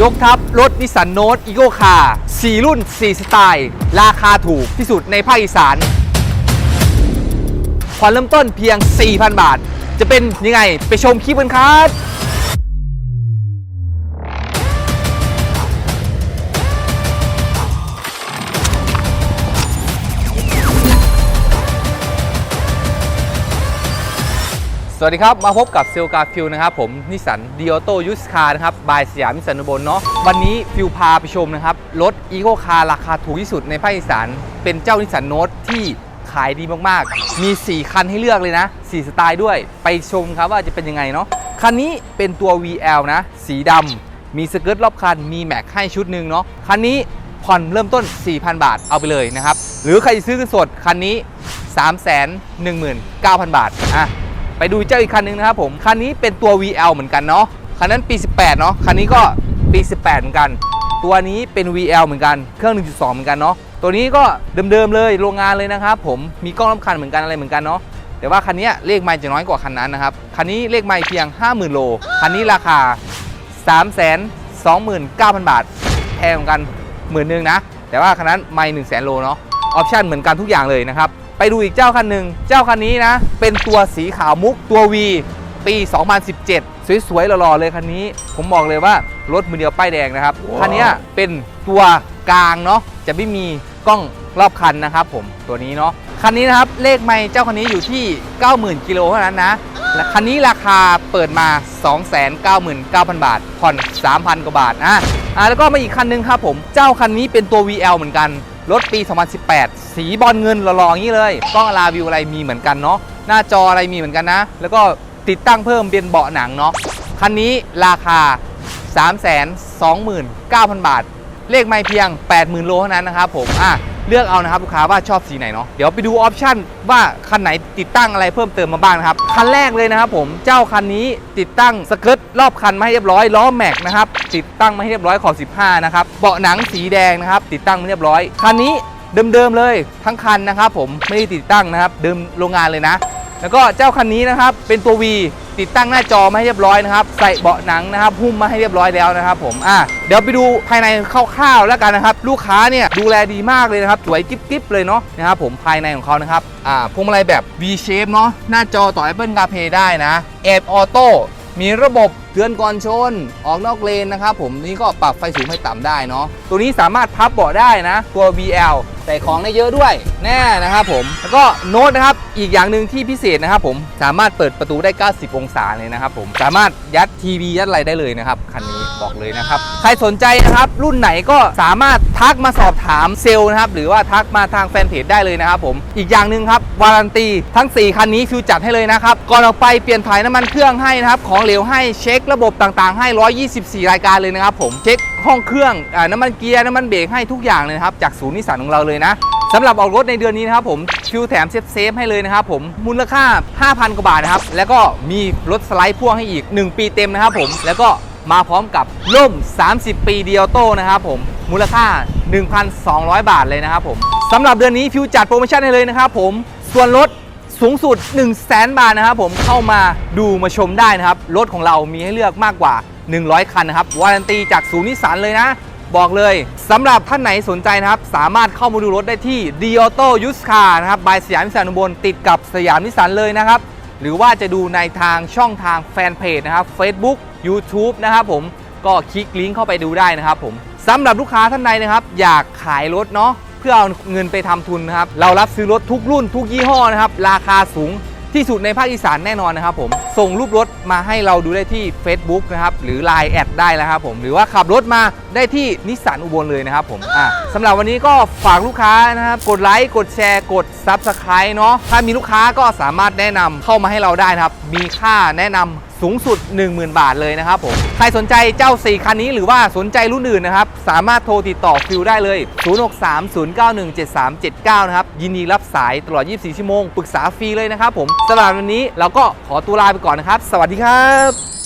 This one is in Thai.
ยกทัพรถนิสสันโนตอีโกคาร์4รุ่น 4 สไตล์ ราคาถูกที่สุดในภาคอีสานผ่อนเริ่มต้นเพียง 4,000 บาท จะเป็นยังไงไปชมคลิปกันครับ สวัสดีครับ มาพบกับเซลกาฟิลนะครับผมนิสันดีออโต้ยูสคาร์นะครับบายสยามนิสสันอุบลเนาะวันนี้ฟิลพาไปชมนะครับ รถอีโ c คาร์ราคาถูกที่สุดในภาคอีสาน เป็นเจ้านิสันโนตที่ขายดีมากๆ มี 4 คันให้เลือกเลยนะ 4 สไตล์ด้วยไปชมครับว่าจะเป็นยังไงเนาะคันนี้เป็นตัว VL นะ สีดำมีสเกิร์ตรอบคัน มีแม็กให้ชุดหนึ่งเนาะคันนี้ผ่อนเริ่มต้น 4,000 บาทเอาไปเลยนะครับหรือใครจะซื้อเงินสดคันนี้ 319,000 บาทอะ ไปดูเจ้าอีกคันหนึงนะครับผมคันนี้เป็นตัว VL เหมือนกันเนาะคันนั้นปี 18 เนาะคันนี้ก็ปี 18 เหมือนกัน ตัวนี้เป็น VL เหมือนกันเครื่อง 1.2 เหมือนกันเนาะตัวนี้ก็เดิมๆเลยโรงงานเลยนะครับผมมีกล้องรับคันเหมือนกันอะไรเหมือนกันเนาะแต่ว่าคันนี้เลขไมล์จะน้อยกว่าคันนั้นนะครับคันนี้เลขไมล์เพียง 50,000 โลคันนี้ราคา 329,000 บาทแพงเหมือนกันหมื่นหนึงนะแต่ว่าคันนั้นไม่1 0 0 0 0 โลเนาะออปชั่นเหมือนกันทุกอย่างเลยนะครับ ไปดูอีกเจ้าคันหนึ่งเจ้าคันนี้นะ เป็นตัวสีขาวมุกตัว V ปี 2017 สวยๆหล่อๆเลยคันนี้ ผมบอกเลยว่ารถมือเดียวป้ายแดงนะครับ คันนี้เป็นตัวกลางเนาะจะไม่มีกล้องรอบคันนะครับผมตัวนี้เนาะคันนี้นะครับเลขไม่เจ้าคันนี้อยู่ที่ 90,000กิโลเท่านั้นนะและคันนี้ราคาเปิดมา 299,000 บาท ผ่อน 3,000 กว่าบาทนะอ่าแล้วก็มาอีกคันนึงครับผมเจ้าคันนี้เป็นตัว VL เหมือนกัน รถปี 2018 สีบอลเงินหล่อๆอย่างนี้เลย กล้องลาวิวอะไรมีเหมือนกันเนาะ หน้าจออะไรมีเหมือนกันนะ แล้วก็ติดตั้งเพิ่มเป็นเบาะหนังเนาะ คันนี้ราคา 329,000 บาท เลขไม่เพียง 80,000 โลเท่านั้นนะครับผม อะ เลือกเอานะครับลูกค้าว่าชอบสีไหนเนาะเดี๋ยวไปดูออปชั่นว่าคันไหนติดตั้งอะไรเพิ่มเติมมาบ้างนะครับคันแรกเลยนะครับผมเจ้าคันนี้ติดตั้งสเกิร์ตรอบคันมาให้เรียบร้อยล้อแม็กนะครับติดตั้งมาให้เรียบร้อยขอบ15นะครับเบาะหนังสีแดงนะครับติดตั้งมาเรียบร้อยคันนี้เดิมๆเลยทั้งคันนะครับผมไม่ได้ติดตั้งนะครับเดิมโรงงานเลยนะ แล้วก็เจ้าคันนี้นะครับเป็นตัว V ติดตั้งหน้าจอมาให้เรียบร้อยนะครับ ใส่เบาะหนังนะครับหุ้มมาให้เรียบร้อยแล้วนะครับผมอะเดี๋ยวไปดูภายในคร่าวๆแล้วกันนะครับ ลูกค้าเนี่ยดูแลดีมากเลยนะครับ สวยกิ๊บๆเลยเนาะนะครับผมภายในของเขานะครับอ่าพวงมาลัยแบบ V shape เนาะหน้าจอต่อ Apple CarPlay ได้นะแอบออโต้มีระบบเตือนก่อนชน ออกนอกเลนนะครับผมนี่ก็ปรับไฟสูงไฟต่ำได้เนาะตัวนี้สามารถพับเบาะได้นะ ตัว VL ใส่ของได้เยอะด้วยแน่นะครับผม แล้วก็โน้ตนะครับอีกอย่างหนึ่งที่พิเศษนะครับผมสามารถเปิดประตูได้ 90 องศาเลยนะครับผมสามารถยัดทีวียัดอะไรได้เลยนะครับคันนี้ บอกเลยนะครับ ใครสนใจนะครับ รุ่นไหนก็สามารถทักมาสอบถามเซลล์นะครับ หรือว่าทักมาทางแฟนเพจได้เลยนะครับผมอีกอย่างหนึ่งครับวารันตีทั้ง 4 คันนี้ฟิวจัดให้เลยนะครับ ก่อนออกไปเปลี่ยนถ่ายน้ำมันเครื่องให้นะครับ ของเหลวให้เช็คระบบต่างๆ ให้ 124 รายการเลยนะครับผมเช็คห้องเครื่องอน้ำมันเกียร์น้ำมันเบรกให้ทุกอย่างเลยครับจากศูนย์นิสสันของเราเลยนะสำหรับออกรถในเดือนนี้นะครับผมฟิวแถมเซฟเซฟให้เลยนะครับผมมูลค่า 5,000 กว่าบาทนะครับ แล้วก็มีรถสไลด์พ่วงให้อีก 1 ปีเต็มนะครับผมแล้วก็ มาพร้อมกับร่ม 30 ปีเดียวโต้นะครับผม มูลค่า 1,200 บาทเลยนะครับผมสำหรับเดือนนี้ฟิวจัดโปรโมชั่นให้เลยนะครับผม ส่วนลดสูงสุด 1 0 0 0 0แบาทนะครับผมเข้ามาดูมาชมได้นะครับ รถของเรามีให้เลือกมากกว่า 100 คันนะครับ วารันตีจากศูนย์นิสสันเลยนะ บอกเลยสำหรับท่านไหนสนใจนะครับ สามารถเข้ามาดูรถได้ที่ d ีออโต้ยูสคาร์นะครับบายสยามนิสสันอุบลติดกับสยามนิสสันเลยนะครับ หรือว่าจะดูในทางช่องทางแฟนเพจนะครับ Facebook YouTube นะครับผมก็คลิกลิงก์เข้าไปดูได้นะครับผมสำหรับลูกค้าท่านใดนะครับ อยากขายรถเนาะเพื่อเอาเงินไปทำทุนนะครับ เรารับซื้อรถทุกรุ่นทุกยี่ห้อนะครับ ราคาสูง ที่สุดในภาคอีสานแน่นอนนะครับผมส่งรูปรถมาให้เราดูได้ที่ Facebook นะครับหรือ Line แอดได้แล้วครับผมหรือว่าขับรถมาได้ที่นิสสันอุบลเลยนะครับผมอะสำหรับวันนี้ก็ฝากลูกค้านะครับกดไลค์กดแชร์กด Subscribe เนาะถ้ามีลูกค้าก็สามารถแนะนำเข้ามาให้เราได้นะครับมีค่าแนะนำ สูงสุด 10,000 บาทเลยนะครับผม ใครสนใจเจ้า 4 คันนี้หรือว่าสนใจรุ่นอื่นนะครับ สามารถโทรติดต่อฟิวได้เลย 0630917379 นะครับ ยินดีรับสายตลอด 24 ชั่วโมง ปรึกษาฟรีเลยนะครับผมสำหรับวันนี้เราก็ขอตัวลาไปก่อนนะครับ สวัสดีครับ